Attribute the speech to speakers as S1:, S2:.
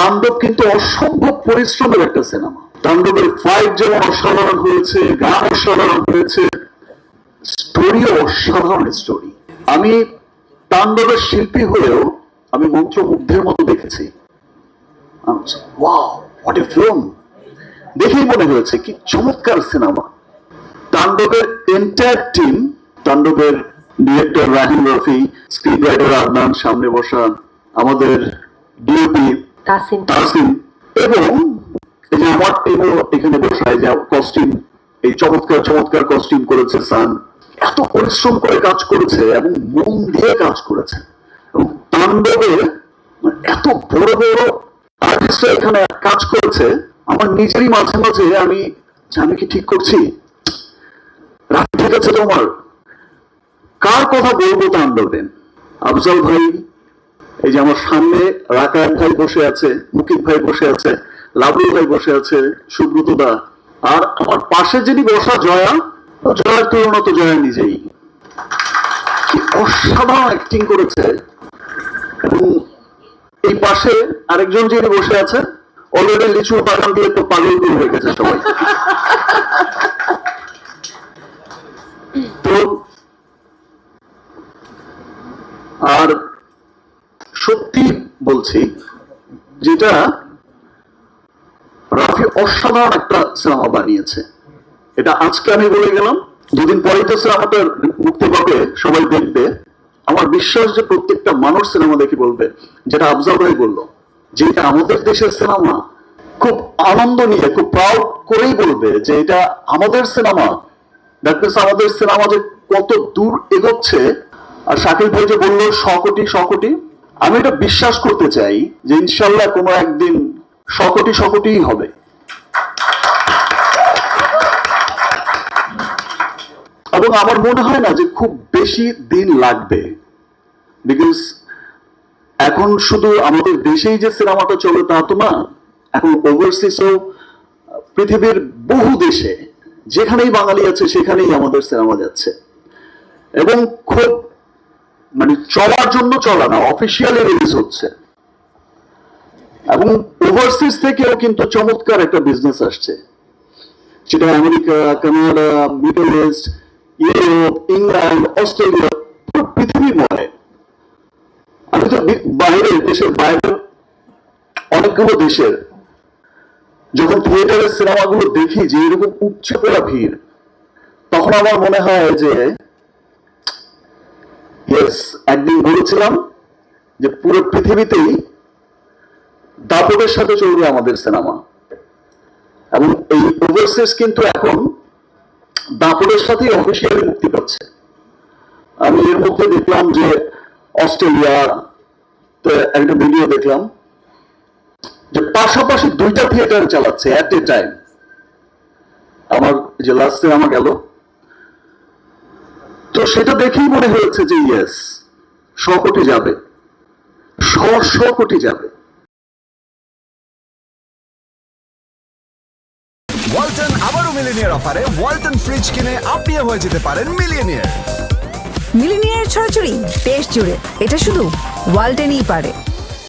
S1: তাণ্ডব কিন্তু অসম্ভব পরিশ্রমের একটা সিনেমা। তাণ্ডবের ফাইট যেমন অসাধারণ হয়েছে, গান অসাধারণ হয়েছে স্টোরিও অসাধারণ স্টোরি আমি তাণ্ডবের শিল্পী হয়েও আমি মন্ত্রমুগ্ধের মতো দেখেছি। দেখেই মনে হয়েছে, কি চমৎকার সিনেমা। তাণ্ডবের এন্টায়ার টিম তাণ্ডবের director Rahim Rafi script writer Adnan সামনে বসা আমাদের ডিওপি এবং এই যে আমার এখানে যে কস্টিউম এই চমৎকার চমৎকার কস্টিউম করেছে সান। এত পরিশ্রম করে কাজ করেছে এবং মন দিয়ে কাজ করেছে। এবং তাণ্ডবে এত বড় বড় আর্টিস্টরা এখানে কাজ করেছে, আমার নিজেরই মাঝে মাঝে আমি আমি কি ঠিক করছি? রাত ঠিক আছে তোমার। কার কথা বলব তাণ্ডবে? আফজল ভাই এই যে আমার সামনে রাকার ভাই বসে আছে, মুকিত ভাই বসে আছে লাবলু ভাই বসে আছে, সুব্রত দা। আর আমার পাশে যিনি বসা জয়া, জয়ার তুলনা তো জয়া নিজেই। অসাধারণ অ্যাক্টিং করেছে। এই পাশে আরেকজন যিনি বসে আছে, অলরেডি লিচু বাগান দিয়ে তো পাগল হয়ে গেছে সবাই। আর সত্যি বলছি, যেটা রাফি অসাধারণ একটা সিনেমা বানিয়েছে। এটা আজকে আমি বলে গেলাম, দুদিন পরেই তো সিনেমাটা মুক্তি পাবে, সবাই দেখবে। আমার বিশ্বাস যে প্রত্যেকটা মানুষ সিনেমা দেখে বলবে, যেটা আফজাল ভাই বলল, যে এটা আমাদের দেশের সিনেমা, খুব আনন্দ নিয়ে, খুব প্রাউড করেই বলবে যে এটা আমাদের সিনেমা। দ্যাট মিনস আমাদের সিনেমা যে কত দূর এগোচ্ছে, আর শাকিল ভাই যে বলল, শ কোটি শ কোটি। আমি এটা বিশ্বাস করতে চাই যে ইনশাল্লাহ কোনো একদিন শ কোটি শ কোটিই হবে। এবং আমার মনে হয় না যে খুব বেশি দিন লাগবে। বিকজ এখন শুধু আমাদের দেশেই যে সিনেমাটা চলে তা তো না, এখন ওভারসিসও পৃথিবীর বহু দেশে যেখানেই বাঙালি আছে সেখানেই আমাদের সিনেমা যাচ্ছে। এবং খুব মানে চলার জন্য চলা না অফিসিয়ালি রিলিজ হচ্ছে। এবং ওভারসিজ থেকেও কিন্তু চমৎকার একটা বিজনেস আসছে। সেটা America, Canada Middle East Europe, England, Australia, পুরো পৃথিবীময় আমি তো বাইরে দেশের বাইরে অনেকগুলো দেশের, যখন থিয়েটারের সিনেমাগুলো দেখি যে এরকম উপচে পড়া ভিড়, তখন আমার মনে হয় যে ইয়েস একদিন বলেছিলাম যে পুরো পৃথিবীতেই দাপটের সাথে চলবে আমাদের সিনেমা। এবং এই ওভারসিজ কিন্তু এখন দাপটের সাথেই অফিসিয়ালি মুক্তি পাচ্ছে। আমি এর মধ্যে দেখলাম যে অস্ট্রেলিয়া একটা ভিডিও দেখলাম যে পাশাপাশি দুইটা থিয়েটার চালাচ্ছে অ্যাট এ টাইম আমার যে লাস্ট সিনেমা গেল তো সেটা দেখেই মনে হয়েছে যে ইয়েস শ কোটি যাবে। শ শ কোটি যাবে।
S2: ওয়ালটন আবারও মিলিনিয়ার অফারে ওয়ালটন ফ্রিজ কিনে আপনিও হয়ে যেতে পারেন মিলিয়নিয়ার।
S3: মিলিনিয়ার ছড়াছড়ি দেশ জুড়ে। এটা শুধু ওয়ালটেনই পারে।